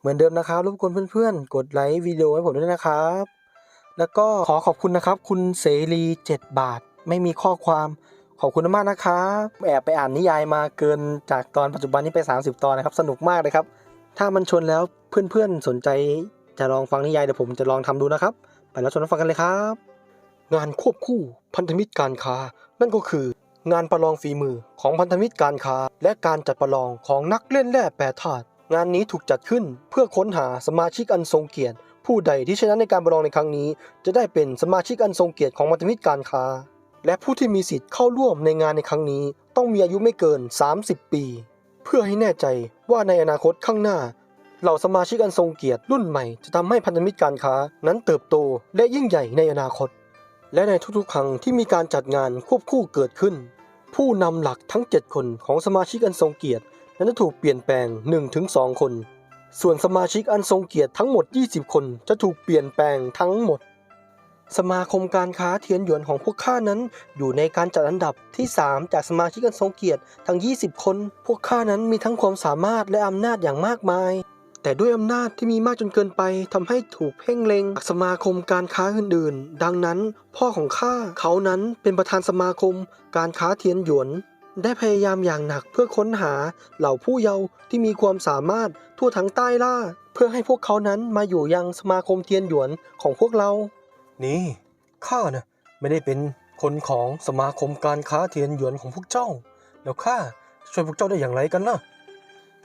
เหมือนเดิมนะครับรบกวนเพื่อนๆ กดไลค์วิดีโอให้ผมด้วยนะครับ แล้วก็ขอขอบคุณนะครับ คุณเสรี 7 บาท ไม่มีข้อความขอบคุณมากนะครับแอบไปอ่านนิยายมาเกินจากตอนปัจจุบันนี้ไป 30 ตอนนะครับ สนุกมากเลยครับ ถ้ามันชนแล้วเพื่อนๆสนใจจะลองฟังนิยายเดี๋ยวผมจะลองทำดูนะครับ ไปแล้วชวนรับฟังกันเลยครับ งานควบคู่พันธมิตรการค้า นั่นก็คือ งานประลองฝีมือของพันธมิตรการค้า และการจัดประลองของนักเล่นแร่แปรธาตุ งานนี้ถูกจัดขึ้นเพื่อค้นหาสมาชิกอันทรงเกียรติ ผู้ใดที่ชนะในการประลองในครั้งนี้ จะได้เป็นสมาชิกอันทรงเกียรติของพันธมิตรการค้า และผู้ที่มีสิทธิ์เข้าร่วมในงานในครั้งนี้ ต้องมีอายุไม่เกิน 30 ปี เพื่อให้แน่ใจว่าในอนาคตข้างหน้าเหล่าสมาชิกอันทรงเกียรติรุ่นใหม่จะทำให้พันธมิตรการค้านั้นเติบโตและยิ่งใหญ่ในอนาคต และในทุกๆ ครั้งที่มีการจัดงานควบคู่เกิดขึ้น ผู้นำหลักทั้ง 7 คนของสมาชิกอันทรงเกียรติ นั้นจะถูกเปลี่ยนแปลง 1-2 คน ส่วนสมาชิกอันทรงเกียรติทั้งหมด 20 คนจะถูกเปลี่ยนแปลงทั้งหมด สมาคมการค้าเทียนหยวนของพวกข้านั้น อยู่ในการจัดอันดับที่ 3 จากสมาชิกอันทรงเกียรติทั้ง 20 คน พวกข้านั้นมีทั้งความสามารถและอำนาจอย่างมากมาย แต่ด้วยอำนาจที่มีมากจนเกินไปทำให้ถูกเพ่งเล็งสมาคมการค้าอื่นๆ ดังนั้น พ่อของข้าเขานั้นเป็นประธานสมาคมการค้าเทียนหยวน ได้พยายามอย่างหนักเพื่อค้นหาเหล่าผู้เยาว์ที่มีความสามารถทั่วทั้งใต้ล่า เพื่อให้พวกเขานั้นมาอยู่ยังสมาคมเทียนหยวนของพวกเรา นี่ข้านะไม่ได้เป็นคนของสมาคมการค้าเทียนหยวนของพวกเจ้า แล้วข้าช่วยพวกเจ้าได้อย่างไรกันล่ะ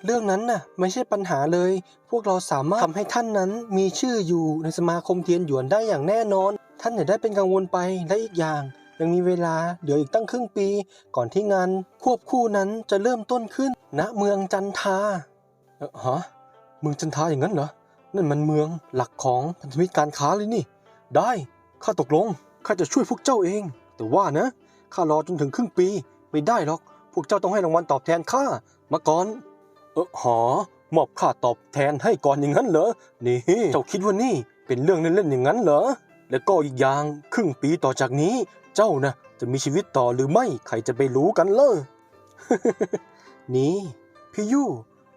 เรื่องนั้นน่ะไม่ใช่ปัญหาเลย พวกเราสามารถทำให้ท่านนั้นมีชื่ออยู่ในสมาคมเทียนหยวนได้อย่างแน่นอน ท่านอย่าได้เป็นกังวลไปและอีกอย่าง ยังมีเวลาเหลืออีกตั้งครึ่งปี ก่อนที่งานควบคู่นั้นจะเริ่มต้นขึ้นณเมืองจันทาเอ่อฮะเมืองจันทาอย่างนั้นเหรอ นั่นมันเมืองหลักของพันธมิตรการค้าเลยนี่ ได้ ข้าตกลง ข้าจะช่วยพวกเจ้าเอง แต่ว่านะ ข้ารอจนถึงครึ่งปีไม่ได้หรอก พวกเจ้าต้องให้รางวัลตอบแทนข้า มาก่อน เออหอมอบค่าตอบแทนให้ก่อนอย่างนั้นเหรอ นี่ เจ้าคิดว่านี่เป็นเรื่องเล่นๆอย่างนั้นเหรอ แล้วก็อีกอย่างครึ่งปีต่อจากนี้ เจ้านะจะมีชีวิตต่อหรือไม่ใครจะไปรู้กันเลยนี่พี่ยู่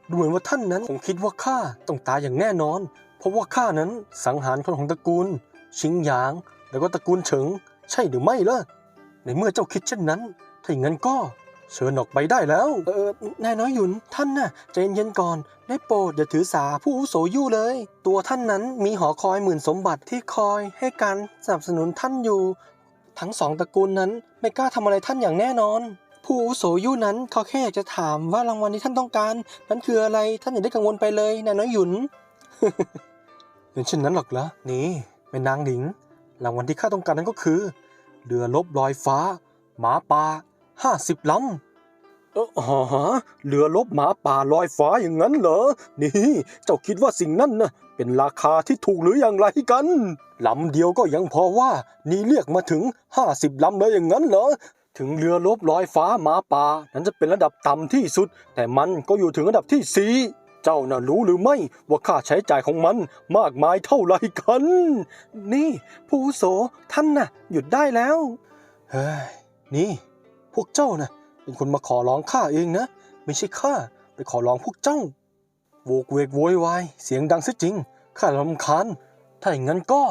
ดูเหมือนว่าท่านนั้นคงคิดว่าข้าต้องตายอย่างแน่นอน เพราะว่าข้านั้นสังหารคนของตระกูล ชิงหยาง แล้วก็ตระกูลเฉิง ใช่หรือไม่ล่ะ ในเมื่อเจ้าคิดเช่นนั้น ถ้าอย่างนั้นก็ เชิญออกไปได้แล้ว เออนายน้อยหยุนท่านน่ะใจเย็นๆก่อน ได้โปรดอย่าถือสาผู้อุโสยู่เลย ตัวท่านนั้นมีหอคอยหมื่นสมบัติที่คอยให้การสนับสนุนท่านอยู่ ทั้งสองตระกูลนั้นไม่กล้าทำอะไรท่านอย่างแน่นอน ผู้อุโสยู่นั้นเขาแค่อยากจะถามว่ารางวัลที่ท่านต้องการ นั้นคืออะไรท่านอย่าได้กังวลไปเลยนายน้อยหยุนเป็นเช่นนั้นหรอกเหรอนี่แม่นางหลิงรางวัลที่ข้าต้องการนั้นก็คือเรือลบลอยฟ้า หมาป่า ห้าสิบลำเออฮะเรือลบหมาป่าลอยฟ้าอย่างนั้นเหรอ นี่ เจ้าคิดว่าสิ่งนั้นนะเป็นราคาที่ถูกหรืออย่างไรกันลำเดียวก็ยังพอว่า นี่เรียกมาถึง50ลำเลยอย่างนั้นเหรอถึงเรือลบลอยฟ้าหมาป่านั้นจะเป็นระดับต่ำที่สุด แต่มันก็อยู่ถึงระดับที่สี่เจ้าน่ะรู้หรือไม่ว่าค่าใช้จ่ายของมันมากมายเท่าไรกัน นี่ ผู้โสท่านน่ะ หยุดได้แล้ว เฮ้ย นี่ พวกเจ้าน่ะเป็นคนมาขอร้องข้าเองนะ ไม่ใช่ข้าไปขอร้องพวกเจ้าโวกเวกโวยวายเสียงดังซะจริงข้ารำคาญถ้าอย่างนั้นก็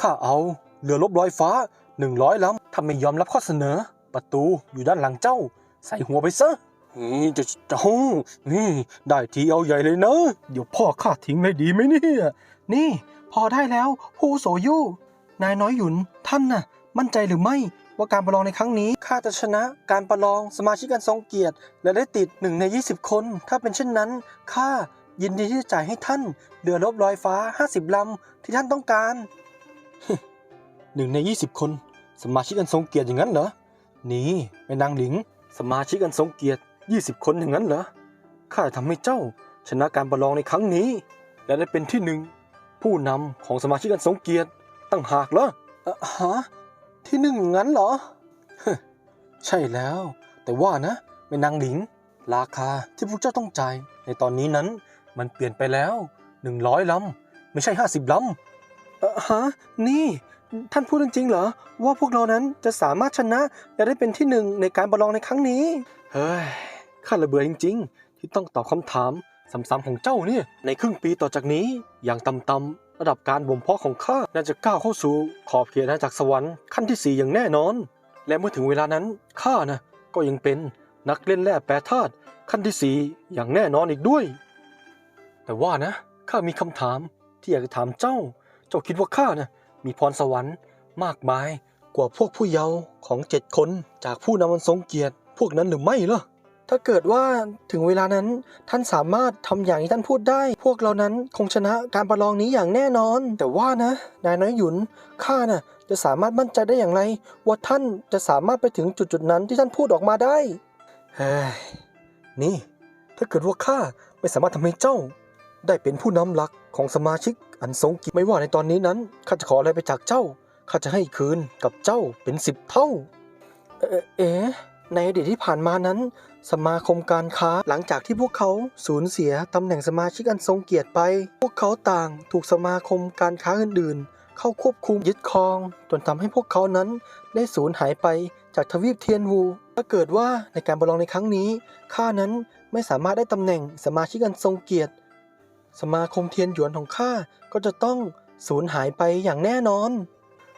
ข้าเอาเรือลบลอยฟ้าหนึ่งร้อยลำถ้าไม่ยอมรับข้อเสนอ ประตูอยู่ด้านหลังเจ้า ใส่หัวไปซะนี่จะเจ้านี่ ได้ทีเอาใหญ่เลยนะเดี๋ยวพ่อข้าทิ้งเลยดีไหมเนี่ย นี่ พอได้แล้วผู้โสยู่นายน้อยหยุนท่านน่ะ มั่นใจหรือไม่ ว่าการประลองในครั้งนี้ข้าจะชนะการประลองสมาชิกกันทรงเกียรติ และได้ติดหนึ่งใน 20 คน ถ้าเป็นเช่นนั้นข้ายินดีที่จะจ่ายให้ท่านเรือรบลอยฟ้า 50 ลำที่ท่านต้องการหนึ่งใน 20 คน สมาชิกกันทรงเกียรติอย่างนั้นเหรอนี่แม่นางหลิง สมาชิกกันทรงเกียรติ 20 คนอย่างนั้นเหรอข้าจะทำให้เจ้าชนะการประลองในครั้งนี้ และได้เป็นที่หนึ่งผู้นำของสมาชิกกันทรงเกียรติตั้งหากเหรอเอ่อฮะ ที่หนึ่งงั้นเหรอ ใช่แล้ว แต่ว่านะแม่นางหลิง ราคาที่พวกเจ้าต้องจ่ายในตอนนี้นั้นมันเปลี่ยนไปแล้วหนึ่งร้อยลำไม่ใช่ห้าสิบลำเออฮะนี่ ท่านพูดจริงๆเหรอ ว่าพวกเรานั้นจะสามารถชนะและได้เป็นที่หนึ่งในการประลองในครั้งนี้ เฮ้ยข้าระเบื่อจริง ๆ ที่ต้องตอบคำถามซ้ำๆของเจ้าเนี่ยในครึ่งปีต่อจากนี้อย่างต่ำๆ ระดับการบ่มเพาะของข้าน่าจะก้าวเข้าสู่ขอบเขตอาณาจักรสวรรค์ขั้นที่สี่อย่างแน่นอน และเมื่อถึงเวลานั้นข้านะก็ยังเป็นนักเล่นแร่แปรธาตุขั้นที่สี่อย่างแน่นอนอีกด้วย แต่ว่านะข้ามีคำถามที่อยากจะถามเจ้า เจ้าคิดว่าข้านะมีพรสวรรค์มากมายกว่าพวกผู้เยาว์ของเจ็ดคนจากผู้นำมันทรงเกียรติ พวกนั้นหรือไม่ล่ะ ถ้าเกิดว่าถึงเวลานั้นท่านสามารถทำอย่างที่ท่านพูดได้ พวกเรานั้นคงชนะการประลองนี้อย่างแน่นอน แต่ว่านะ นายน้อยหยุนข้าน่ะจะสามารถมั่นใจได้อย่างไร ว่าท่านจะสามารถไปถึงจุดจุดๆนั้นที่ท่านพูดออกมาได้เฮ้ยนี่ ถ้าเกิดว่าข้าไม่สามารถทำให้เจ้า ได้เป็นผู้นำหลักของสมาชิกอันทรงเกียรติไม่ว่าในตอนนี้นั้นข้าจะขออะไรไปจากเจ้าข้าจะให้คืนกับเจ้าเป็นสิบเท่า เอ่อเอ๋ ในอดีตที่ผ่านมานั้น สมาคมการค้าหลังจากที่พวกเขาสูญเสียตำแหน่งสมาชิกอันทรงเกียรติไป พวกเขาต่างถูกสมาคมการค้าอื่น ๆ เข้าควบคุมยึดครอง จนทำให้พวกเขานั้นได้สูญหายไปจากทวีปเทียนวูถ้าเกิดว่าในการประลองในครั้งนี้ข้านั้นไม่สามารถได้ตำแหน่งสมาชิกอันทรงเกียรติ สมาคมเทียนหยวนของข้าก็จะต้องสูญหายไปอย่างแน่นอน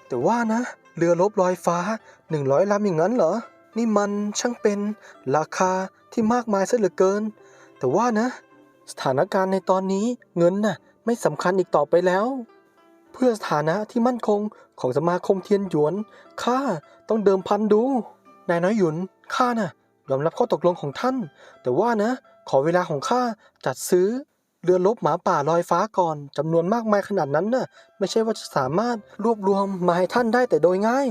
แต่ว่านะ เรือลบลอยฟ้า100ลำอย่างนั้นเหรอ นี่มันช่างเป็นราคาที่มากมายซะเหลือเกิน แต่ว่านะ สถานการณ์ในตอนนี้เงินน่ะไม่สำคัญอีกต่อไปแล้ว เพื่อสถานะที่มั่นคงของสมาคมเทียนหยวนข้าต้องเดิมพันดู นายน้อยหยุนข้าน่ะยอมรับข้อตกลงของท่าน แต่ว่านะ ขอเวลาของข้าจัดซื้อเรือลบหมาป่าลอยฟ้าก่อนจำนวนมากมายขนาดนั้นน่ะ ไม่ใช่ว่าจะสามารถรวบรวมมาให้ท่านได้แต่โดยง่าย